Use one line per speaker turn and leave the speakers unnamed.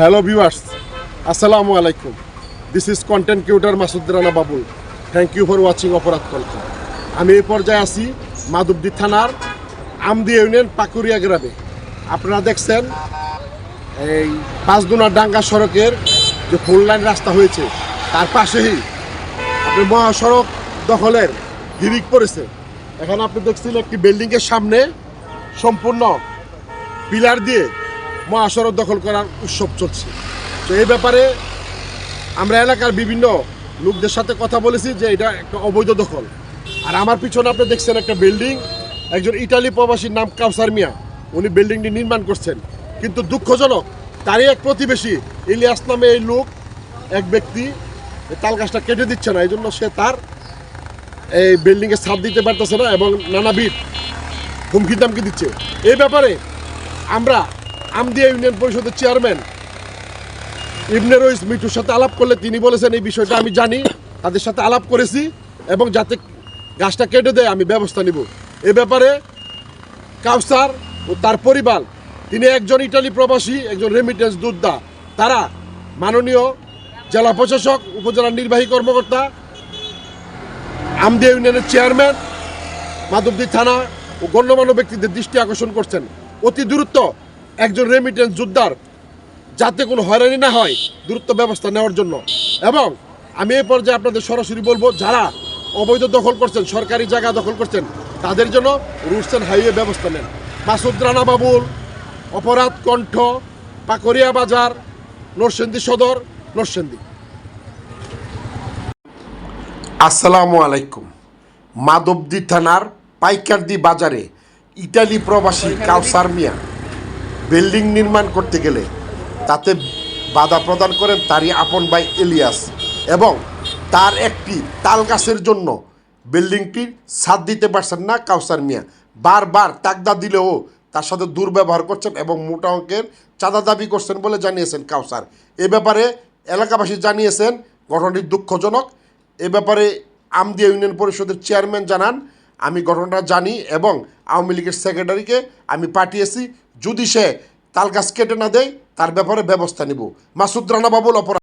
Hello viewers, আসসালামু আলাইকুম। This is content creator Masud Rana Babul. Thank you for watching অপরাধ কলকা আমি এই পর্যায়ে আছি মাধবদী থানার আমদি ইউনিয়ন পাকুরিয়া গ্রামে। আপনারা দেখছেন এই পাঁচদুনা ডাঙ্গা সড়কের যে ফুল লাইন রাস্তা হয়েছে, তার পাশেই আপনি মহাসড়ক দখলের হিরিক পড়েছে। এখানে আপনি দেখছিলেন একটি বিল্ডিংয়ের সামনে সম্পূর্ণ পিলার দিয়ে মহাসড়ক দখল করার উৎসব চলছে। তো এই ব্যাপারে আমরা এলাকার বিভিন্ন লোকদের সাথে কথা বলেছি যে এটা একটা অবৈধ দখল। আর আমার পিছনে আপনি দেখছেন একটা বিল্ডিং, একজন ইটালি প্রবাসীর নাম কাউসার মিয়া। উনি বিল্ডিংটি নির্মাণ করছেন। কিন্তু দুঃখজনক, তারই এক প্রতিবেশী, ইলিয়াস নামে এই লোক, এক ব্যক্তি তাল গাছটা কেটে দিচ্ছে না। এই জন্য সে তার এই বিল্ডিংয়ে ছাদ দিতে পারতেছে না এবং নানাবিধ হুমকি দামকি দিচ্ছে। এই ব্যাপারে আমরা আমদিয়া ইউনিয়ন পরিষদের চেয়ারম্যান। ইবনে রইস মিঠুর সাথে আলাপ করলে তিনি বলেছেন, এই বিষয়টা আমি জানি, তাদের সাথে আলাপ করেছি এবং যাতে গাছটা কেটে দেয়, আমি ব্যবস্থা নিব। এ ব্যাপারে কাউসার ও তার পরিবার, তিনি একজন ইটালি প্রবাসী, একজন রেমিটেন্স যোদ্ধা তারা মাননীয় জেলা প্রশাসক উপজেলার নির্বাহী কর্মকর্তা, আমদিয়া ইউনিয়নের চেয়ারম্যান, মাধবদী থানা ও গণ্যমান্য ব্যক্তিদের দৃষ্টি আকর্ষণ করছেন। অতি দ্রুত একজন রেমিটেন্স যোদ্ধার যাতে কোনো হয়রানি না হয় দ্রুত ব্যবস্থা নেওয়ার জন্য। এবং আমি এই পর্যায়ে আপনাদের সরাসরি বলব, যারা অবৈধ দখল করছেন, সরকারি জায়গা দখল করছেন, তাদের জন্য রুটস অ্যান্ড হাইওয়ে ব্যবস্থা নেন। মাসুদ রানা বাবুল, অপরাধ কণ্ঠ, পাকরিয়া বাজার, নরসিংদী সদর, নরসিংদী। আসসালামু আলাইকুম। মাধবদী থানার পাইকারদি বাজারে ইটালি প্রবাসী কাউসার মিয়া বিল্ডিং নির্মাণ করতে গেলে তাতে বাধা প্রদান করেন তারই আপন ভাই এলিয়াস এবং তার একটি তাল গাছের জন্য বিল্ডিংটির ছাদ দিতে পারছেন না কাউসার মিয়া। বারবার তাকদা দিলেও তার সাথে দুর্ব্যবহার করছেন এবং মোটা অঙ্কের চাঁদা দাবি করছেন বলে জানিয়েছেন কাউসার। এ ব্যাপারে এলাকাবাসী জানিয়েছেন, ঘটনাটি দুঃখজনক। এ ব্যাপারে আমদিয়া ইউনিয়ন পরিষদের চেয়ারম্যান জানান, আমি ঘটনাটা জানি এবং আওয়ামী লীগের সেক্রেটারিকে আমি পাঠিয়েছি। যদি সে তাল গাছ কেটে না দেয়, তার ব্যাপারে ব্যবস্থা নিব। মাসুদ রানা বাবুল অপরাধ।